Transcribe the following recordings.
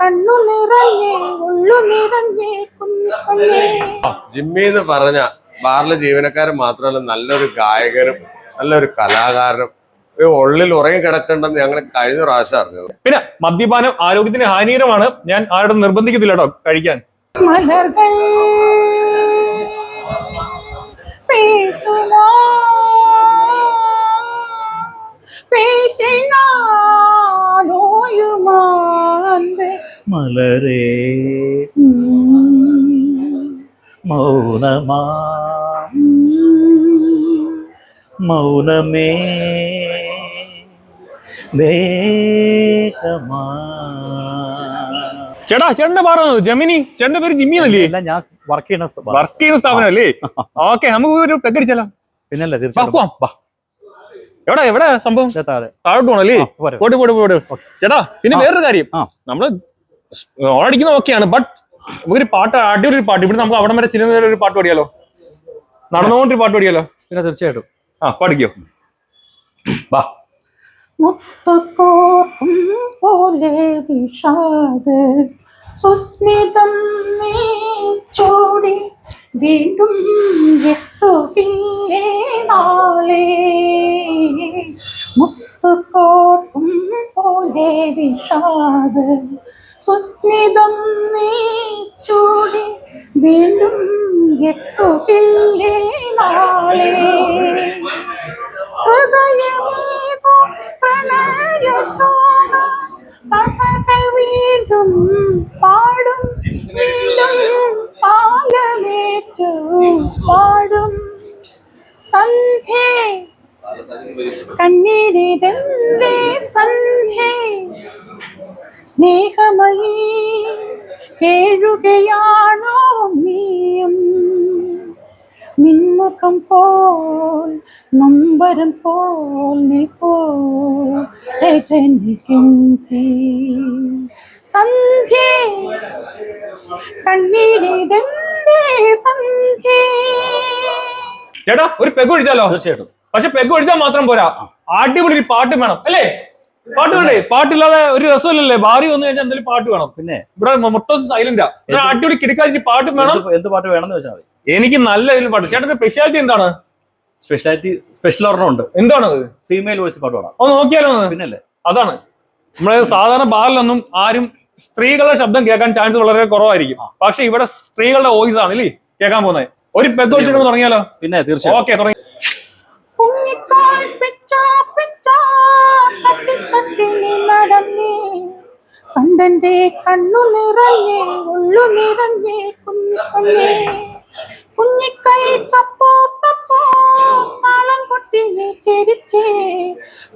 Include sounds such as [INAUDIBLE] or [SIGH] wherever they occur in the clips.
കണ്ണു നിറഞ്ഞേ ഉള്ളു നിറഞ്ഞേ കുഞ്ഞിക്കൊള്ളേ ജിമ്മി എന്ന് പറഞ്ഞ ബാറിലെ ജീവനക്കാരൻ മാത്രമല്ല നല്ലൊരു ഗായകനും നല്ലൊരു കലാകാരനും. ഉള്ളിൽ ഉറങ്ങി കിടക്കണ്ടെന്ന് ഞങ്ങൾ കഴിഞ്ഞ പ്രാവശ്യം അറിഞ്ഞത്. പിന്നെ മദ്യപാനം ആരോഗ്യത്തിന് ഹാനികരമാണ്. ഞാൻ ആരോട് നിർബന്ധിക്കത്തില്ല കേട്ടോ കഴിക്കാൻ. മലർകൾ മലരേ. മൗനമാ. മൗനമേ. ചേട്ടാ ചേട്ടന്റെ പാറ ജമിനി ചേട്ടന്റെ പേര് ജിമ്മി അല്ലേ അല്ല ഞാൻ വർക്ക് ചെയ്യുന്ന വർക്ക് ചെയ്യുന്ന സ്ഥാപനം അല്ലേ ഓക്കെ [LAUGHS] നമുക്ക് ഒരു പെഗ് അടിച്ചാലോ? പിന്നല്ലേ തീർച്ചയായും എവിടെ എവിടെ സംഭവം? താഴോട്ട് പോണല്ലേ? പോട്ട് പോട്ട് പോട്ട്. ചേട്ടാ പിന്നെ വേറൊരു കാര്യം. നമ്മൾ ഓടിക്കുന്ന ഓക്കെയാണ് ബട്ട് നമുക്കൊരു പാട്ട് അടിപൊളി ഒരു പാട്ട്. ഇവിടെ നമുക്ക് അവിടം വരെ ചില ഒരു പാട്ട് പാടിയാലോ? നടന്നുകൊണ്ടൊരു പാട്ട് പാടിയാലോ? പിന്നെ തീർച്ചയായിട്ടും. ആ പാടിക്കോ. വാ. മുത്തുകോർക്കും പോലെ വിഷാദ സുസ്മിതം നീ ചോടി വീണ്ടും എത്തുകില്ലേ നാളെ? മുത്തുകോർക്കും പോലെ വിഷാദ സുസ്മിതം നീ ചൂടി വീണ്ടും എത്തുകില്ലേ നാളെ? ഹൃദയമേകോ പ്രണയശോക കഥകൾ വീണ്ടും പാടും വീണ്ടും പാലമേറ്റു പാടും. സന്ധ്യേ കണ്ണീരിതന്റെ സന്ധ്യേ? സ്നേഹമയീ കേഴുകയാണോ നീയും? നിന്മുഖം പോൽ നൊമ്പരം പോൽ നീ ജനിക്കുന്നേ സന്ധ്യേ കണ്ണീരിതന്റെ സന്ധ്യേ? ചേട്ടാ ഒരു പെഗ് ഒഴിച്ചാലോ? തീർച്ചയായിട്ടും. പക്ഷെ പെഗ് ഒഴിച്ചാൽ മാത്രം പോരാ. അടിപൊളി ഒരു പാട്ട് വേണം അല്ലേ? പാട്ട് വേണ്ടേ? പാട്ടില്ലാതെ ഒരു രസമില്ലല്ലേ? ഭാര്യ വന്നു കഴിഞ്ഞാൽ എന്തെങ്കിലും പാട്ട് വേണം. പിന്നെ ഇവിടെ മൊത്തം സൈലന്റാ ഇവിടെ അടിപൊളി കിടക്കാച്ചിട്ട് പാട്ട് വേണം. എന്ത് പാട്ട് വേണമെന്ന് വെച്ചാൽ മതി. എനിക്ക് നല്ല ഇതിൽ പാട്ട്. ചേട്ടന്റെ സ്പെഷ്യാലിറ്റി എന്താണ്? സ്പെഷ്യാലിറ്റി സ്പെഷ്യൽ ഒരെണ്ണം ഉണ്ട്. എന്താണത്? ഫീമെയിൽ വോയിസ് പാട്ട് പാടാം ഒന്ന് നോക്കിയാലോ? പിന്നല്ലേ? അതാണ്. നമ്മളെ സാധാരണ ബാറിലൊന്നും ആരും സ്ത്രീകളുടെ ശബ്ദം കേൾക്കാൻ ചാൻസ് വളരെ കുറവായിരിക്കും. പക്ഷെ ഇവിടെ സ്ത്രീകളുടെ വോയിസ് ആണ് ഇല്ലേ? കേൾക്കാൻ പോകുന്നത്. ഒരു പെഗ് വെച്ചിട്ട് തുടങ്ങിയാലോ? പിന്നെ തീർച്ചയായും. ഓക്കെ കണ്ടന്റെ കണ്ണു നിറഞ്ഞേ ഉള്ളു നിറഞ്ഞേ കുഞ്ഞിക്കണ്ണേ കുഞ്ഞിക്കൈ തപ്പോ തപ്പോ താളം കൊട്ടിനെ ചിരിച്ചേ.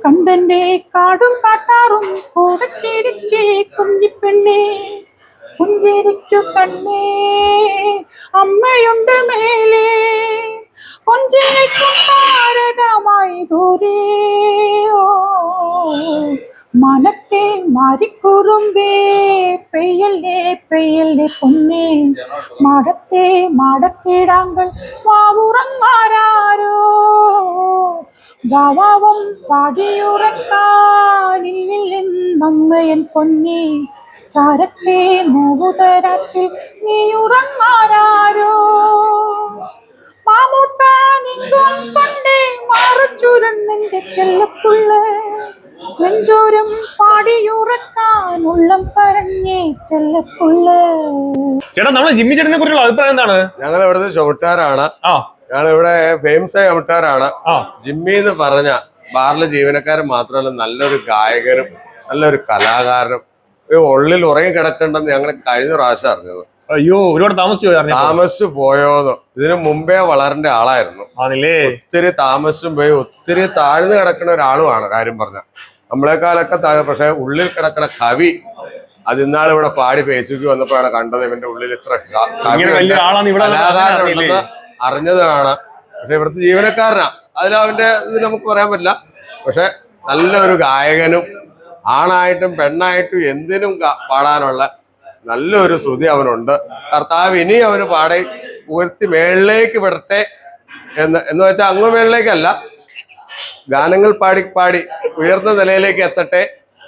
കണ്ടന്റെ കാടും കാട്ടാറും കൂടെ ചിരിച്ചേ കുഞ്ഞിപ്പെണ്ണേ. പുഞ്ചിരിക്കു കണ്ണേ അമ്മയുണ്ട് മേലേ. കൊഞ്ചിരിക്കും താരകമായി ദൂരേ ഓ, മനത്തെ മാറിക്കുറുമ്പേ പെയ്യല്ലേ പെയ്യല്ലേ പൊന്നേ. മടത്തെ മടക്കിടാങ്കൾ വാവുറങ്ങാരോ വാവാവും പാടിയുറക്കാനില്ലെന്നമ്മയൻ പൊന്നേ. ചാരത്തെ നോവുതരത്തിൽ നീ ഉറങ്ങാരോ മാമൂട്ടാനിങ്കും കൊണ്ടേ മാറച്ചുരന്നെന്റെ ചെല്ലപ്പുള്ള. നെഞ്ചോരം പാടിയുറക്കാൻ ഉള്ളം പറഞ്ഞേ ചെല്ലപ്പുള്ള. ചേട്ടാ നമ്മളെ ജിമ്മി ചേട്ടനെ കുറിച്ചുള്ള അഭിപ്രായം എന്താണ്? ഞങ്ങൾ ഇവിടുത്തെ ചവിട്ടാറാണ് ആ. ഞങ്ങൾ ഇവിടെ ഫേമസ് ആയ ചവിട്ടാറാണ് ആ. ജിമ്മി എന്ന് പറഞ്ഞ ബാറിലെ ജീവനക്കാരൻ മാത്രമല്ല നല്ലൊരു ഗായകനും നല്ലൊരു കലാകാരനും ഉള്ളിൽ ഉറങ്ങി കിടക്കണ്ടെന്ന് ഞങ്ങൾ കഴിഞ്ഞ പ്രാവശ്യം അറിഞ്ഞത്. അയ്യോ ഒരുപാട് താമസിച്ചു. താമസിച്ചു പോയോന്ന്. ഇതിനു മുമ്പേ വളരേണ്ട ആളായിരുന്നു. ആണല്ലേ? ഒത്തിരി താമസിച്ചും പോയി ഒത്തിരി താഴ്ന്നു കിടക്കുന്ന ഒരാളുമാണ് കാര്യം പറഞ്ഞ നമ്മളെക്കാളൊക്കെ താഴെ പക്ഷെ ഉള്ളിൽ കിടക്കുന്ന കവി അത് ഇന്നാൾ ഇവിടെ പാടി ഫേസ്ബുക്കിൽ വന്നപ്പോഴാണ് കണ്ടത് ഇവന്റെ ഉള്ളിൽ ഇത്ര കലാകാരനുണ്ടെന്ന് അറിഞ്ഞതാണ്. പക്ഷെ ഇവിടുത്തെ ജീവനക്കാരനാ. അതിൽ അവന്റെ ഇത് നമുക്ക് പറയാൻ പറ്റില്ല. പക്ഷെ നല്ലൊരു ഗായകനും ആണായിട്ടും പെണ്ണായിട്ടും എന്തിനും പാടാനുള്ള നല്ലൊരു ശ്രുതി അവനുണ്ട്. കർത്താവ് ഇനി അവന് പാടി ഉയർത്തി മേളിലേക്ക് വിടട്ടെ എന്ന് എന്ന് വെച്ചാൽ അങ്ങ് മേളിലേക്കല്ല ഗാനങ്ങൾ പാടി പാടി ഉയർന്ന നിലയിലേക്ക് എത്തട്ടെ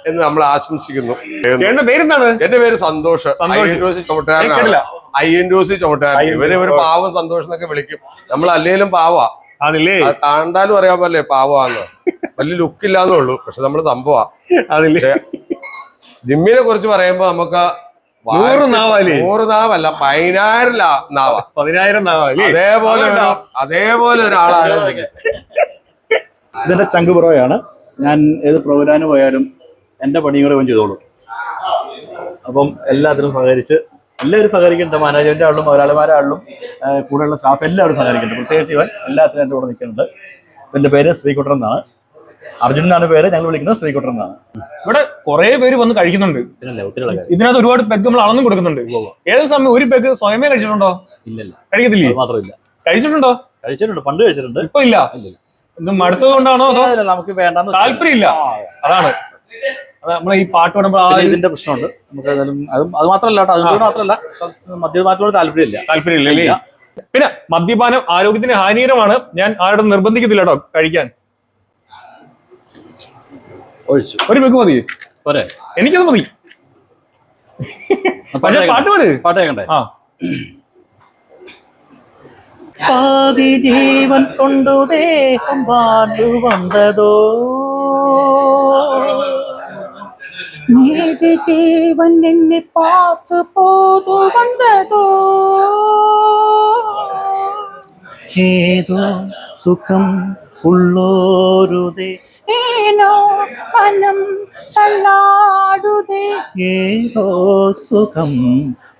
എന്ന് നമ്മൾ ആശംസിക്കുന്നു. പേരെന്താണ്? എന്റെ പേര് സന്തോഷ്. ചുമട്ടുകാരനാണ്. അയ്യൻഡോസി ചുമട്ടുകാരൻ. അയ്യൻഡോസി. ഇവർ ഒരു പാവം സന്തോഷം എന്നൊക്കെ വിളിക്കും. നമ്മൾ അല്ലേലും പാവാ. ആണല്ലേ? കാണ്ടാലും കണ്ടാലും അറിയാൻ പറ്റല്ലേ പാവാന്ന്? വലിയ ലുക്ക് ഇല്ലാന്നേ ഉള്ളൂ. പക്ഷെ നമ്മൾ സംഭവാ. അതില്ലേ ജിമ്മിനെ കുറിച്ച് പറയുമ്പോ നമുക്ക് നൂറ് നാവാലേ? നൂറ് നാവല്ല പതിനായിരം നാവ നാവാ. പതിനായിരം നാവ അതേപോലെ അതേപോലെ ഒരാളാണ് ഇതെന്റെ ചങ്ക് പുറവയാണ് ഞാൻ ഏത് പ്രോഗ്രാമിന് പോയാലും എന്റെ പണിയും കൂടെ ഇവൻ ചെയ്തോളൂ. അപ്പം എല്ലാത്തിനും സഹകരിച്ച് എല്ലാവരും സഹകരിക്കുന്നുണ്ട്. മാനേജ്മെന്റ് ആളും മുതലാളിമാരാളും കൂടെയുള്ള സ്റ്റാഫ് എല്ലാവരും സഹകരിക്കുന്നുണ്ട്. പ്രത്യേകിച്ച് ഇവൻ എല്ലാത്തിനും എന്റെ കൂടെ നിൽക്കുന്നുണ്ട്. എന്റെ പേര് ശ്രീകുട്ടൻ എന്നാണ്. അർജുൻ എന്നാണ് പേര്. ഞങ്ങൾ വിളിക്കുന്നത് ശ്രീകുട്ടൻ എന്നാണ്. ഇവിടെ കുറെ പേര് വന്ന് കഴിക്കുന്നുണ്ട്. ഇതിനകത്ത് ഒരുപാട് പെഗ് നമ്മൾ അളന്നും കൊടുക്കുന്നുണ്ട്. ഏത് സമയം ഒരു പെഗ് സ്വയമേ കഴിച്ചിട്ടുണ്ടോ? ഇല്ലല്ല. കഴിക്കത്തില്ലേ? മാത്രമില്ല. കഴിച്ചിട്ടുണ്ടോ? കഴിച്ചിട്ടുണ്ട്. പണ്ട് കഴിച്ചിട്ടുണ്ട്. ഇപ്പൊ ഇല്ല. ഇത് മടുത്തത് കൊണ്ടാണോ നമുക്ക് വേണ്ടെന്ന് താല്പര്യമില്ല? അതാണ്. അത് നമ്മളെ ഈ പാട്ട് പാടുമ്പോൾ ഇതിന്റെ പ്രശ്നമുണ്ട്. നമുക്ക് അത് മാത്രമല്ല അതുകൊണ്ട് മാത്രമല്ല മദ്യപാനത്തോട് താല്പര്യമില്ല. താല്പര്യമില്ല അല്ലേ പിന്നെ മദ്യപാനം ആരോഗ്യത്തിന് ഹാനികരമാണ്. ഞാൻ ആരോടും നിർബന്ധിക്കത്തില്ല കേട്ടോ കഴിക്കാൻ. ഒഴിച്ചു. ഒരു പെഗ് മതി. പോരെ. എനിക്കത് മതി. പാട്ട് പാട്. പാട്ട് കേൾക്കണ്ടേ? ആ. പാതി ജീവൻ കൊണ്ടു ദേഹം വാണ്ടു വന്നതോ? നീതി ജീവൻ എന്നെ പാത്ത് പോതു വന്നതോ? ഏതോ സുഖം ഉള്ളോരുതേ ഏനോ മനം തള്ളാടുതേ ഏതോ സുഖം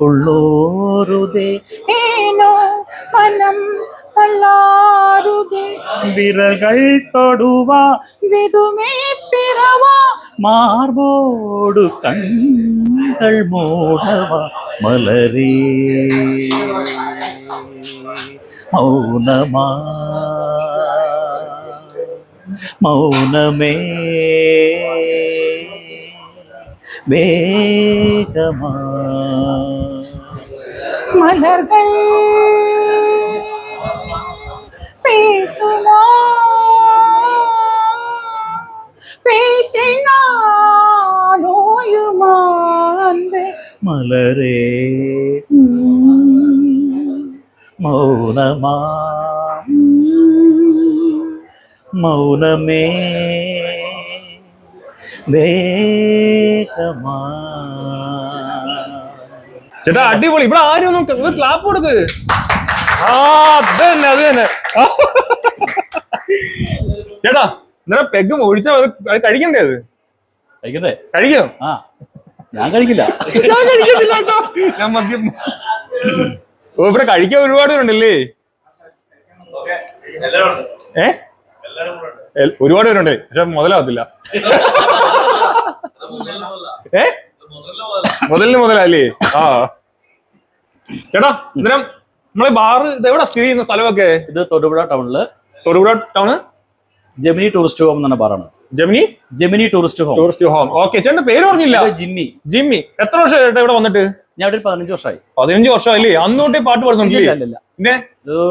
ഉള്ളോരുതേ ഏനോ മനം തള്ളാടുതേ വിരകൾ തൊടുവ വിതുമേ പിറവാ മാർബോടു കണ്ണുകൾ മൂടവ മലരേ മൗനമാ മൗനമേ. വേഗമാ. മലർകൾ പേശുമാ പേശിനോയുമാന്റെ മലരേ. മൗനമാ. മൗനമേ. വേഗമാ. ചേട്ടാ അടിപൊളി. ഇവിടെ ആരും ഒന്നും ക്ലാപ്പ് കൊടുക്ക്. ആ അത് തന്നെ അത് തന്നെ ചേട്ടാ ഇന്നലെ പെഗ് ഒഴിച്ച അത് കഴിക്കണ്ടേ അത്? കഴിക്കട്ടെ. കഴിക്കണം ആ ഞാൻ കഴിക്കില്ല. ഞാൻ കഴിക്കത്തില്ല കേട്ടോ. ഞാൻ മദ്യം. ഓ ഇവിടെ കഴിക്കാൻ ഒരുപാട് പേരുണ്ടല്ലേ? ഏ? എൽ- ഒരുപാട് പേരുണ്ട് പക്ഷെ മുതലാവത്തില്ല. ഏ? മുതലിന് മുതലല്ലേ? ആ. ചേട്ടാ ഇന്നരം നമ്മളെ ബാറ് ഇത് എവിടെ സ്ഥിതി ചെയ്യുന്ന സ്ഥലമൊക്കെ? ഇത് തൊടുപുഴ ടൗണിൽ. Thodupuzha town? Gemini tourist home എന്നാണ് പറയുന്നത് Gemini? Gemini tourist home. Tourist home. Okay ചേട്ടൻ പേര് പറഞ്ഞില്ല. ജിമ്മി. ജിമ്മി. എത്ര വർഷം ചേട്ടാ ഇവിടെ വന്നിട്ട്? ഞാൻ ഇവിടെ പതിനഞ്ച് വർഷമായി. പതിനഞ്ച് വർഷമല്ലേ അന്ന് തൊട്ടേ പാട്ട് പാടുന്നുണ്ട്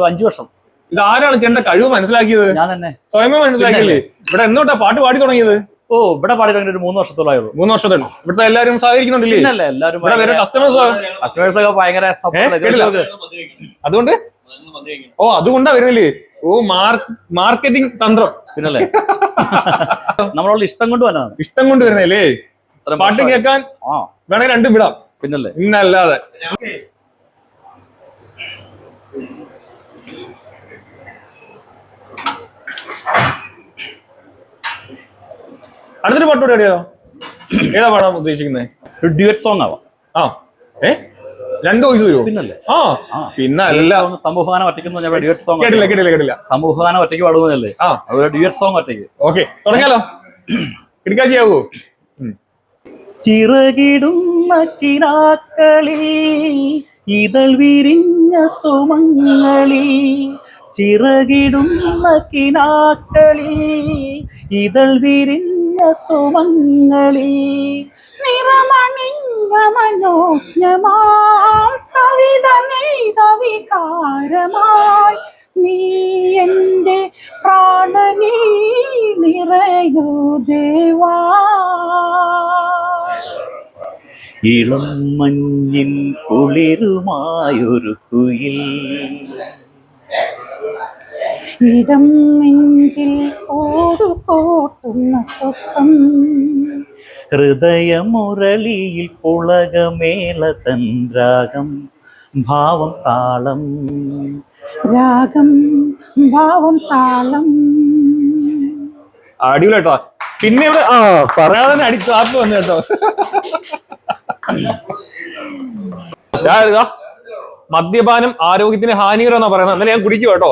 അഞ്ചു വർഷം. ഇത് ആരാണ് ചേട്ടന്റെ കഴിവ് മനസ്സിലാക്കിയത്? ഞാൻ തന്നെ. സ്വയമേ മനസ്സിലാക്കിയില്ലേ? ഇവിടെ എന്നോട്ടാ പാട്ട് പാടി തുടങ്ങിയത്? ഓ ഇവിടെ പാടി തുടങ്ങി ഒരു മൂന്ന് വർഷത്തോളമായുള്ളൂ മൂന്ന് വർഷത്തോളം. ഇവിടുത്തെ എല്ലാവരും സഹകരിക്കുന്നുണ്ടല്ലേ? എല്ലാവരും ഇവിടെ കസ്റ്റമേഴ്സ് കസ്റ്റമേഴ്സ് ഒക്കെ ഭയങ്കര അതുകൊണ്ട്? ഓ അതുകൊണ്ടാ വരുന്നില്ലേ? ഓ മാർക്കറ്റിംഗ് തന്ത്രം. പിന്നല്ലേ? നമ്മളോട് ഇഷ്ടം കൊണ്ട് വന്നതാണ്. ഇഷ്ടം കൊണ്ട് വരുന്നല്ലേ പാട്ട്. കേൾക്കാൻ വേണമെങ്കിൽ വേണേ രണ്ടും വിടാം. പിന്നല്ലേ? ഇന്നല്ലാതെ അടുത്തൊരു പാട്ട് എവിടെയോ ഏതാ പാടാൻ ഉദ്ദേശിക്കുന്നത് ഒരു ഡ്യുവറ്റ് സോങ് ആവാം ആ. ഏ? രണ്ട് വോയിസ് വരുമോ പിന്നല്ലേ? ആ. പിന്നല്ല. സമൂഹഗാനം ഒറ്റയ്ക്ക് ഡ്യുവറ്റ് സോങ് കേട്ടില്ല കേട്ടില്ല കേട്ടില്ല. സമൂഹഗാനം ഒറ്റയ്ക്ക് പാടുന്നതല്ലേ? ആ. അതുപോലെ ഡ്യുവറ്റ് സോങ് ഒറ്റയ്ക്ക്. ഓക്കെ തുടങ്ങിയാലോ? കിടക്കാച്ചിയാവോ ചിറകിടുന്ന കിനാക്കളിൽ ഇതൾ വിരിഞ്ഞ സുമങ്ങളിൽ ചിറകിടുന്ന കിനാക്കളിൽ ഇതൾ വിരിഞ്ഞ സുമങ്ങളിൽ നിറമണിഞ്ഞ മനോജ്ഞമാം. കവിത നെയ്ത വികാരമായി നീ എന്റെ പ്രാണനീ നിറയോ ദേവാ. ഇളം മഞ്ഞിൻ കുളിരുമായൊരു കുയിൽ ഇടം നെഞ്ചിൽ ഓടു പോട്ടുന്ന സുഖം ഹൃദയമുരളിയിൽ പുളകമേള തൻ രാഗം ഭാവം താളം. രാഗം ഭാവം താളം. അടിപൊളിട്ടോ പിന്നെ ഇവിടെ ആ പറയാതെ തന്നെ അടി ചാപ്പ് വന്നു കേട്ടോ. മദ്യപാനം ആരോഗ്യത്തിന് ഹാനികരം എന്നാ പറയുന്നത്. അന്നേരം ഞാൻ കുടിക്കും കേട്ടോ.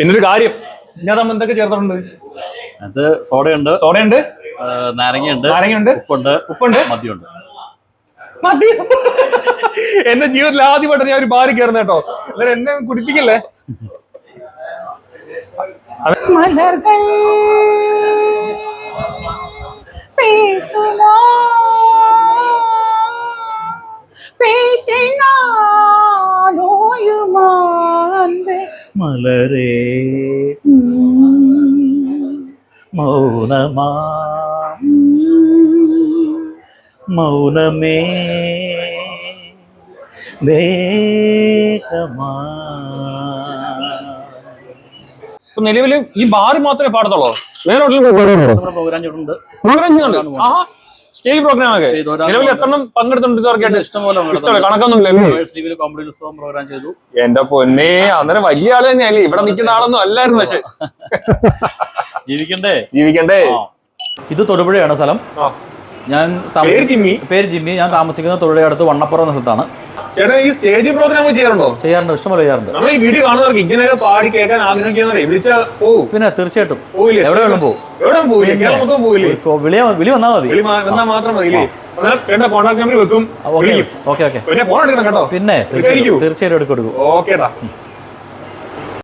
പിന്നൊരു കാര്യം. ഇതിനകത്ത് എന്തൊക്കെ ചേർത്തിട്ടുണ്ട്? അത് സോഡയുണ്ട്. സോഡയുണ്ട്. നാരങ്ങയുണ്ട്. നാരങ്ങയുണ്ട്. ഉപ്പുണ്ട്. ഉപ്പുണ്ട്. മദ്യമുണ്ട്. എന്റെ ജീവിതത്തിൽ ആദ്യമായിട്ട് ഞാൻ ഒരു ബാരി കയറുന്ന കേട്ടോ. അല്ലെ എന്നെ കുടിപ്പിക്കല്ലേ? മലർകൾ മലരേ. മൗനമാ. മൗനമേ. വേഗമാ. ഇപ്പൊ നിലവിൽ ഈ ബാറി മാത്രമേ പാടത്തുള്ളൂ? വേറെ പ്രോഗ്രാം ചെയ്തിട്ടുണ്ട് സ്റ്റേജ് പ്രോഗ്രാം ഒക്കെ നിലവിൽ എത്ര പങ്കെടുത്തിട്ടുണ്ട് ഇഷ്ടംപോലെ കോമഡി ഉത്സവം പ്രോഗ്രാം ചെയ്തു. എന്റെ പൊന്നെ അന്നേരം വലിയ ആൾ തന്നെയല്ലേ? ഇവിടെ നിൽക്കുന്ന ആളൊന്നും അല്ലായിരുന്നു പക്ഷെ. [LAUGHS] ജീവിക്കണ്ടേ? ജീവിക്കണ്ടേ? ഇത് തൊടുപുഴയാണ് സ്ഥലം. ഞാൻ പേര് ജിമ്മി. പേര് ജിമ്മി. ഞാൻ താമസിക്കുന്ന തൊടുപുഴ അടുത്ത് വണ്ണപ്പുറം എന്ന സ്ഥലത്താണ്. ചേട്ടാ ഈ സ്റ്റേജ് പ്രോഗ്രാം ചെയ്യാറുണ്ടോ? ചെയ്യാറുണ്ട് ഇഷ്ടംപോലെ ചെയ്യാറുണ്ട്. നമ്മൾ ഈ വീഡിയോ കാണുന്നവർക്ക് ഇങ്ങനെ പാടി കേൾക്കാൻ ആഗ്രഹിക്കുന്നവരെ വിളിച്ചാ പോവും. പിന്നെ തീർച്ചയായിട്ടും. പോയില്ലേ എവിടെ വേണം പോവും. എവിടെ പോയില്ലേ കേരളം മൊത്തം പോയില്ലേ കോ- വിളി വിളി വന്നാൽ മതി. വിളി മാ- മാത്രം മതി കോൺടാക്ട് നമ്പർ വെക്കും. ഓക്കെ ഓക്കെ പിന്നെ ഫോൺ എടുക്കണം കേട്ടോ. പിന്നെ തീർച്ചയായിട്ടും എടുക്കും. ഓക്കേടാ.